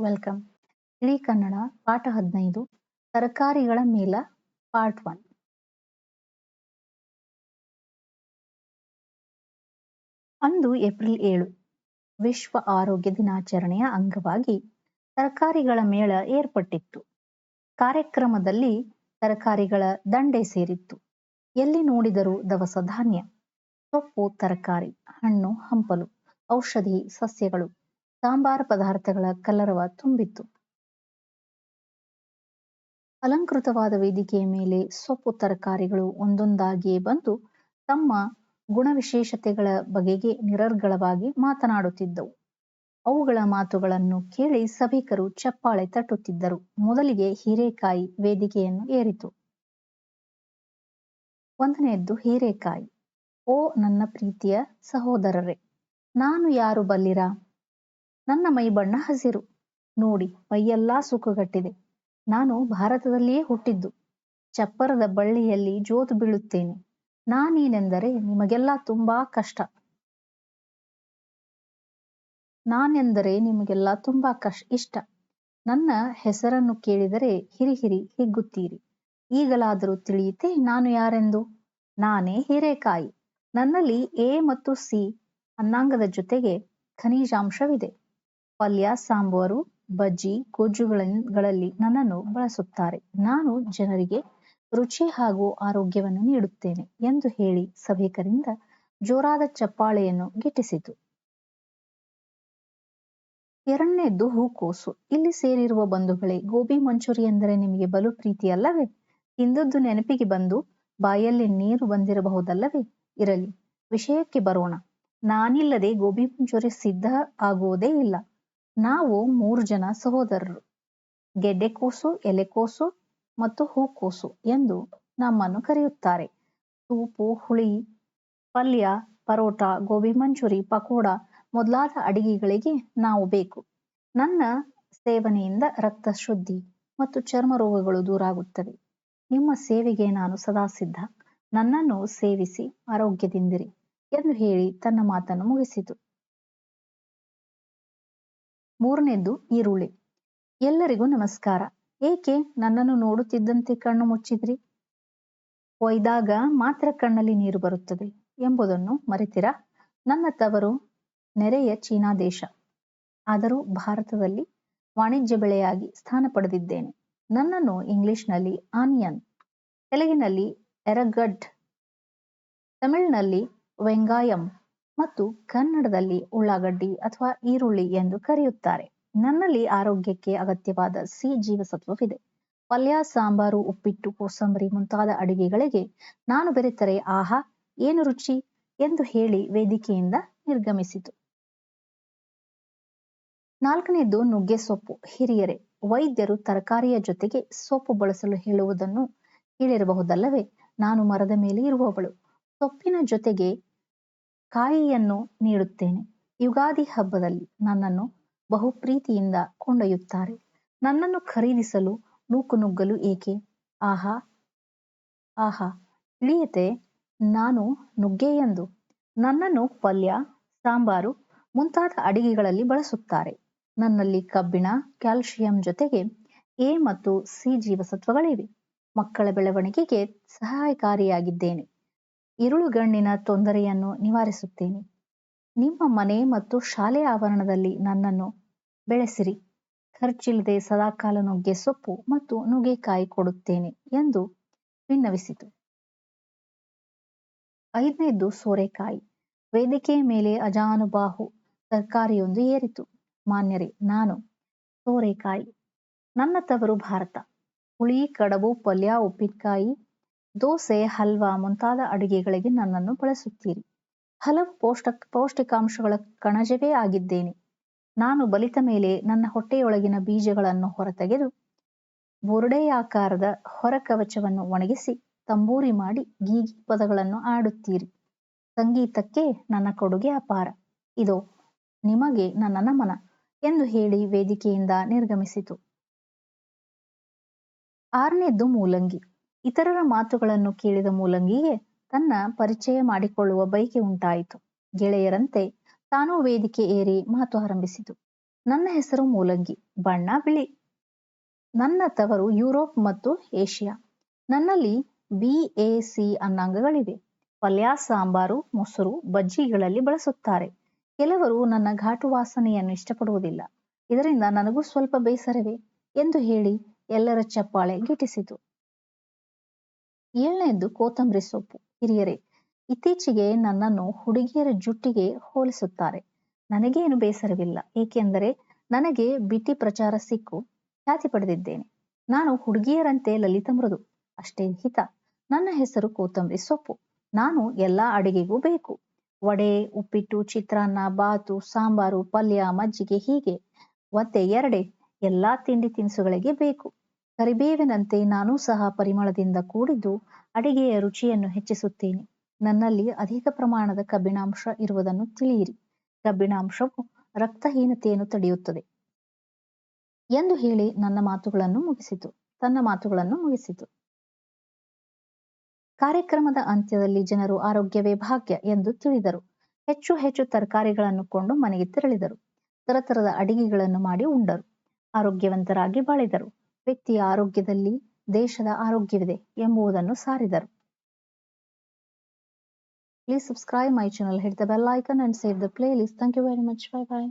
Welcome. ಇಡೀ ಕನ್ನಡ ಪಾಠ ಹದಿನೈದು, ತರಕಾರಿಗಳ ಮೇಲ ಪಾರ್ಟ್ ಒನ್. ಅಂದು ಏಪ್ರಿಲ್ ಏಳು, ವಿಶ್ವ ಆರೋಗ್ಯ ದಿನಾಚರಣೆಯ ಅಂಗವಾಗಿ ತರಕಾರಿಗಳ ಮೇಳ ಏರ್ಪಟ್ಟಿತ್ತು. ಕಾರ್ಯಕ್ರಮದಲ್ಲಿ ತರಕಾರಿಗಳ ದಂಡೆ ಸೇರಿತ್ತು. ಎಲ್ಲಿ ನೋಡಿದರೂ ದವಸ ಧಾನ್ಯ, ಸೊಪ್ಪು, ತರಕಾರಿ, ಹಣ್ಣು, ಹಂಪಲು, ಔಷಧಿ, ಸಸ್ಯಗಳು ಸಾಂಬಾರ ಪದಾರ್ಥಗಳ ಕಲರವ ತುಂಬಿತ್ತು. ಅಲಂಕೃತವಾದ ವೇದಿಕೆಯ ಮೇಲೆ ಸೊಪ್ಪು ತರಕಾರಿಗಳು ಒಂದೊಂದಾಗಿಯೇ ಬಂದು ತಮ್ಮ ಗುಣವಿಶೇಷತೆಗಳ ಬಗೆಗೆ ನಿರರ್ಗಳವಾಗಿ ಮಾತನಾಡುತ್ತಿದ್ದವು. ಅವುಗಳ ಮಾತುಗಳನ್ನು ಕೇಳಿ ಸಭಿಕರು ಚಪ್ಪಾಳೆ ತಟ್ಟುತ್ತಿದ್ದರು. ಮೊದಲಿಗೆ ಹೀರೆಕಾಯಿ ವೇದಿಕೆಯನ್ನು ಏರಿತು. ಒಂದನೆಯದ್ದು ಹೀರೆಕಾಯಿ. ಓ ನನ್ನ ಪ್ರೀತಿಯ ಸಹೋದರರೇ, ನಾನು ಯಾರು ಬಲ್ಲಿರ? ನನ್ನ ಮೈ ಬಣ್ಣ ಹಸಿರು. ನೋಡಿ, ಮೈಯೆಲ್ಲಾ ಸುಕ್ಕುಗಟ್ಟಿದೆ ನಾನು ಭಾರತದಲ್ಲಿಯೇ ಹುಟ್ಟಿದ್ದು. ಚಪ್ಪರದ ಬಳ್ಳಿಯಲ್ಲಿ ಜೋತು ಬೀಳುತ್ತೇನೆ. ನಾನೇನೆಂದರೆ ನಿಮಗೆಲ್ಲ ತುಂಬಾ ಕಷ್ಟ. ನಾನೆಂದರೆ ನಿಮಗೆಲ್ಲ ತುಂಬಾ ಕಷ್ ಇಷ್ಟ. ನನ್ನ ಹೆಸರನ್ನು ಕೇಳಿದರೆ ಹಿರಿಹಿರಿ ಹಿರಿ ಹಿಗ್ಗುತ್ತೀರಿ. ಈಗಲಾದರೂ ತಿಳಿಯುತ್ತೆ ನಾನು ಯಾರೆಂದು? ನಾನೇ ಹಿರೇಕಾಯಿ. ನನ್ನಲ್ಲಿ ಎ ಮತ್ತು ಸಿ ಅನ್ನಾಂಗದ ಜೊತೆಗೆ ಖನಿಜಾಂಶವಿದೆ. ಪಲ್ಯ, ಸಾಂಬಾರು, ಬಜ್ಜಿ ಗೊಜ್ಜುಗಳಲ್ಲಿ ನನ್ನನ್ನು ಬಳಸುತ್ತಾರೆ. ನಾನು ಜನರಿಗೆ ರುಚಿ ಹಾಗೂ ಆರೋಗ್ಯವನ್ನು ನೀಡುತ್ತೇನೆ ಎಂದು ಹೇಳಿ ಸಭಿಕರಿಂದ ಜೋರಾದ ಚಪ್ಪಾಳೆಯನ್ನು ಗಿಟ್ಟಿಸಿತು. ಎರಡನೇದ್ದು ಹೂಕೋಸು. ಇಲ್ಲಿ ಸೇರಿರುವ ಬಂಧುಗಳೇ, ಗೋಬಿ ಮಂಚೂರಿ ಎಂದರೆ ನಿಮಗೆ ಬಲು ಪ್ರೀತಿಯಲ್ಲವೇ? ತಿಂದದ್ದು ನೆನಪಿಗೆ ಬಂದು ಬಾಯಲ್ಲಿ ನೀರು ಬಂದಿರಬಹುದಲ್ಲವೇ? ಇರಲಿ, ವಿಷಯಕ್ಕೆ ಬರೋಣ. ನಾನಿಲ್ಲದೆ ಗೋಬಿ ಮಂಚೂರಿ ಸಿದ್ಧ ಆಗುವುದೇ ಇಲ್ಲ. ನಾವು ಮೂರು ಜನ ಸಹೋದರರು. ಗೆಡ್ಡೆಕೋಸು ಎಲೆಕೋಸು ಮತ್ತು ಹೂಕೋಸು ಎಂದು ನಮ್ಮನ್ನು ಕರೆಯುತ್ತಾರೆ. ಸೂಪು, ಹುಳಿ, ಪಲ್ಯ, ಪರೋಟ, ಗೋಬಿ ಮಂಚೂರಿ, ಪಕೋಡ ಮೊದಲಾದ ಅಡಿಗೆಗಳಿಗೆ ನಾವು ಬೇಕು. ನನ್ನ ಸೇವನೆಯಿಂದ ರಕ್ತ ಶುದ್ಧಿ ಮತ್ತು ಚರ್ಮ ರೋಗಗಳು ದೂರಾಗುತ್ತವೆ. ನಿಮ್ಮ ಸೇವೆಗೆ ನಾನು ಸದಾ ಸಿದ್ಧ. ನನ್ನನ್ನು ಸೇವಿಸಿ, ಆರೋಗ್ಯದಿಂದಿರಿ ಎಂದು ಹೇಳಿ ತನ್ನ ಮಾತನ್ನು ಮುಗಿಸಿತು. ಮೂರನೇದ್ದು ಈರುಳ್ಳಿ. ಎಲ್ಲರಿಗೂ ನಮಸ್ಕಾರ. ಏಕೆ ನನ್ನನ್ನು ನೋಡುತ್ತಿದ್ದಂತೆ ಕಣ್ಣು ಮುಚ್ಚಿದ್ರಿ? ಒಯ್ದಾಗ ಮಾತ್ರ ಕಣ್ಣಲ್ಲಿ ನೀರು ಬರುತ್ತದೆ ಎಂಬುದನ್ನು ಮರೆತಿರಾ? ನನ್ನ ತವರು ನೆರೆಯ ಚೀನಾ ದೇಶ. ಆದರೂ ಭಾರತದಲ್ಲಿ ವಾಣಿಜ್ಯ ಬೆಳೆಯಾಗಿ ಸ್ಥಾನ ಪಡೆದಿದ್ದೇನೆ. ನನ್ನನ್ನು ಇಂಗ್ಲಿಷ್ನಲ್ಲಿ ಆನಿಯನ್, ತೆಲುಗಿನಲ್ಲಿ ಎರಗಡ್, ತಮಿಳಿನಲ್ಲಿ ವೆಂಗಾಯಂ ಮತ್ತು ಕನ್ನಡದಲ್ಲಿ ಉಳ್ಳಾಗಡ್ಡಿ ಅಥವಾ ಈರುಳ್ಳಿ ಎಂದು ಕರೆಯುತ್ತಾರೆ. ನನ್ನಲ್ಲಿ ಆರೋಗ್ಯಕ್ಕೆ ಅಗತ್ಯವಾದ ಸಿ ಜೀವಸತ್ವವಿದೆ. ಪಲ್ಯ, ಸಾಂಬಾರು, ಉಪ್ಪಿಟ್ಟು, ಕೋಸಂಬರಿ ಮುಂತಾದ ಅಡಿಗೆಗಳಿಗೆ ನಾನು ಬೆರೆತರೆ ಆಹಾ, ಏನು ರುಚಿ ಎಂದು ಹೇಳಿ ವೇದಿಕೆಯಿಂದ ನಿರ್ಗಮಿಸಿತು. ನಾಲ್ಕನೇದು ನುಗ್ಗೆ ಸೊಪ್ಪು. ಹಿರಿಯರೇ, ವೈದ್ಯರು ತರಕಾರಿಯ ಜೊತೆಗೆ ಸೊಪ್ಪು ಬಳಸಲು ಹೇಳುವುದನ್ನು ಕೇಳಿರಬಹುದಲ್ಲವೇ? ನಾನು ಮರದ ಮೇಲೆ ಇರುವವಳು. ಸೊಪ್ಪಿನ ಜೊತೆಗೆ ಕಾಯಿಯನ್ನು ನೀಡುತ್ತೇನೆ. ಯುಗಾದಿ ಹಬ್ಬದಲ್ಲಿ ನನ್ನನ್ನು ಬಹು ಪ್ರೀತಿಯಿಂದ ಕೊಂಡೊಯ್ಯುತ್ತಾರೆ. ನನ್ನನ್ನು ಖರೀದಿಸಲು ನೂಕು ನುಗ್ಗಲು ಏಕೆ? ಆಹಾ ಆಹಾ, ಇಳಿಯತೆ, ನಾನು ನುಗ್ಗೆಯೆಂದು ನನ್ನನ್ನು ಪಲ್ಯ, ಸಾಂಬಾರು ಮುಂತಾದ ಅಡಿಗೆಗಳಲ್ಲಿ ಬಳಸುತ್ತಾರೆ. ನನ್ನಲ್ಲಿ ಕಬ್ಬಿಣ ಕ್ಯಾಲ್ಸಿಯಂ ಜೊತೆಗೆ ಎ ಮತ್ತು ಸಿ ಜೀವಸತ್ವಗಳಿವೆ. ಮಕ್ಕಳ ಬೆಳವಣಿಗೆಗೆ ಸಹಾಯಕಾರಿಯಾಗಿದ್ದೇನೆ. ಇರುಳುಗಣ್ಣಿನ ತೊಂದರೆಯನ್ನು ನಿವಾರಿಸುತ್ತೇನೆ. ನಿಮ್ಮ ಮನೆ ಮತ್ತು ಶಾಲೆ ಆವರಣದಲ್ಲಿ ನನ್ನನ್ನು ಬೆಳೆಸಿರಿ. ಖರ್ಚಿಲ್ಲದೆ ಸದಾಕಾಲ ನುಗ್ಗೆ ಸೊಪ್ಪು ಮತ್ತು ನುಗ್ಗೆಕಾಯಿ ಕೊಡುತ್ತೇನೆ ಎಂದು ವಿನ್ನವಿಸಿತು ಐದನೇದ್ದು ಸೋರೆಕಾಯಿ. ವೇದಿಕೆಯ ಮೇಲೆ ಅಜಾನುಬಾಹು ತರಕಾರಿಯೊಂದು ಏರಿತು. ಮಾನ್ಯರೇ, ನಾನು ಸೋರೆಕಾಯಿ. ನನ್ನ ತವರು ಭಾರತ. ಹುಳಿ, ಕಡಬು, ಪಲ್ಯ, ಉಪ್ಪಿನಕಾಯಿ ದೋಸೆ, ಹಲ್ವಾ ಮುಂತಾದ ಅಡುಗೆಗಳಿಗೆ ನನ್ನನ್ನು ಬಳಸುತ್ತೀರಿ. ಹಲವು ಪೌಷ್ಟ ಪೌಷ್ಟಿಕಾಂಶಗಳ ಕಣಜವೇ ಆಗಿದ್ದೇನೆ. ನಾನು ಬಲಿತ ಮೇಲೆ ನನ್ನ ಹೊಟ್ಟೆಯೊಳಗಿನ ಬೀಜಗಳನ್ನು ಹೊರತೆಗೆದು ಬುರುಡೆಯಾಕಾರದ ಹೊರಕವಚವನ್ನು ಒಣಗಿಸಿ ತಂಬೂರಿ ಮಾಡಿ ಗೀಗಿ ಪದಗಳನ್ನು ಆಡುತ್ತೀರಿ. ಸಂಗೀತಕ್ಕೆ ನನ್ನ ಕೊಡುಗೆ ಅಪಾರ. ಇದು, ನಿಮಗೆ ನನ್ನ ನಮನ ಎಂದು ಹೇಳಿ ವೇದಿಕೆಯಿಂದ ನಿರ್ಗಮಿಸಿತು. ಆರನೇದ್ದು ಮೂಲಂಗಿ. ಇತರರ ಮಾತುಗಳನ್ನು ಕೇಳಿದ ಮೂಲಂಗಿಗೆ ತನ್ನ ಪರಿಚಯ ಮಾಡಿಕೊಳ್ಳುವ ಬಯಕೆ ಉಂಟಾಯಿತು. ಗೆಳೆಯರಂತೆ ತಾನೂ ವೇದಿಕೆ ಏರಿ ಮಾತು ಆರಂಭಿಸಿತು. ನನ್ನ ಹೆಸರು ಮೂಲಂಗಿ, ಬಣ್ಣ ಬಿಳಿ. ನನ್ನ ತವರು ಯುರೋಪ್ ಮತ್ತು ಏಷ್ಯಾ. ನನ್ನಲ್ಲಿ ಬಿ ಎ ಸಿ ಅನ್ನಾಂಗಗಳಿವೆ. ಪಲ್ಯ, ಸಾಂಬಾರು, ಮೊಸರು, ಬಜ್ಜಿಗಳಲ್ಲಿ ಬಳಸುತ್ತಾರೆ. ಕೆಲವರು ನನ್ನ ಘಾಟು ವಾಸನೆಯನ್ನು ಇಷ್ಟಪಡುವುದಿಲ್ಲ. ಇದರಿಂದ ನನಗೂ ಸ್ವಲ್ಪ ಬೇಸರವೇ ಎಂದು ಹೇಳಿ ಎಲ್ಲರ ಚಪ್ಪಾಳೆ ಗಿಟಿಸಿತು ಏಳನೆಯದ್ದು ಕೋತಂಬರಿ ಸೊಪ್ಪು. ಹಿರಿಯರೇ, ಇತ್ತೀಚೆಗೆ ನನ್ನನ್ನು ಹುಡುಗಿಯರ ಜುಟ್ಟಿಗೆ ಹೋಲಿಸುತ್ತಾರೆ. ನನಗೇನು ಬೇಸರವಿಲ್ಲ. ಏಕೆಂದರೆ ನನಗೆ ಬಿಟಿ ಪ್ರಚಾರ ಸಿಕ್ಕು, ಖ್ಯಾತಿ ಪಡೆದಿದ್ದೇನೆ. ನಾನು ಹುಡುಗಿಯರಂತೆ ಲಲಿತ ಮೃದು. ಅಷ್ಟೇ ಹಿತ. ನನ್ನ ಹೆಸರು ಕೋತಂಬರಿ ಸೊಪ್ಪು. ನಾನು ಎಲ್ಲಾ ಅಡಿಗೆಗೂ ಬೇಕು. ವಡೆ, ಉಪ್ಪಿಟ್ಟು, ಚಿತ್ರಾನ್ನ, ಬಾತು, ಸಾಂಬಾರು, ಪಲ್ಯ, ಮಜ್ಜಿಗೆ ಹೀಗೆ. ಒತ್ತೆ ಎರಡೆ ಎಲ್ಲಾ ತಿಂಡಿ ತಿನಿಸುಗಳಿಗೆ ಬೇಕು. ಕರಿಬೇವಿನಂತೆ ನಾನೂ ಸಹ ಪರಿಮಳದಿಂದ ಕೂಡಿದ್ದು ಅಡಿಗೆಯ ರುಚಿಯನ್ನು ಹೆಚ್ಚಿಸುತ್ತೇನೆ. ನನ್ನಲ್ಲಿ ಅಧಿಕ ಪ್ರಮಾಣದ ಕಬ್ಬಿಣಾಂಶ ಇರುವುದನ್ನು ತಿಳಿಯಿರಿ. ಕಬ್ಬಿಣಾಂಶವು ರಕ್ತಹೀನತೆಯನ್ನು ತಡೆಯುತ್ತದೆ. ಎಂದು ಹೇಳಿ ನನ್ನ ಮಾತುಗಳನ್ನು ಮುಗಿಸಿತು. ತನ್ನ ಮಾತುಗಳನ್ನು ಮುಗಿಸಿತು. ಕಾರ್ಯಕ್ರಮದ ಅಂತ್ಯದಲ್ಲಿ ಜನರು ಆರೋಗ್ಯವೇ ಭಾಗ್ಯ ಎಂದು ತಿಳಿದರು. ಹೆಚ್ಚು ಹೆಚ್ಚು ತರಕಾರಿಗಳನ್ನು ಕೊಂಡು ಮನೆಗೆ ತೆರಳಿದರು. ತರತರದ ಅಡಿಗೆಗಳನ್ನು ಮಾಡಿ ಉಂಡರು. ಆರೋಗ್ಯವಂತರಾಗಿ ಬಾಳಿದರು. ವ್ಯಕ್ತಿಯ ಆರೋಗ್ಯದಲ್ಲಿ ದೇಶದ ಆರೋಗ್ಯವಿದೆ ಎಂಬುದನ್ನು ಸಾರಿದರು Please subscribe my channel, hit the bell icon and save the playlist. Thank you very much. Bye bye.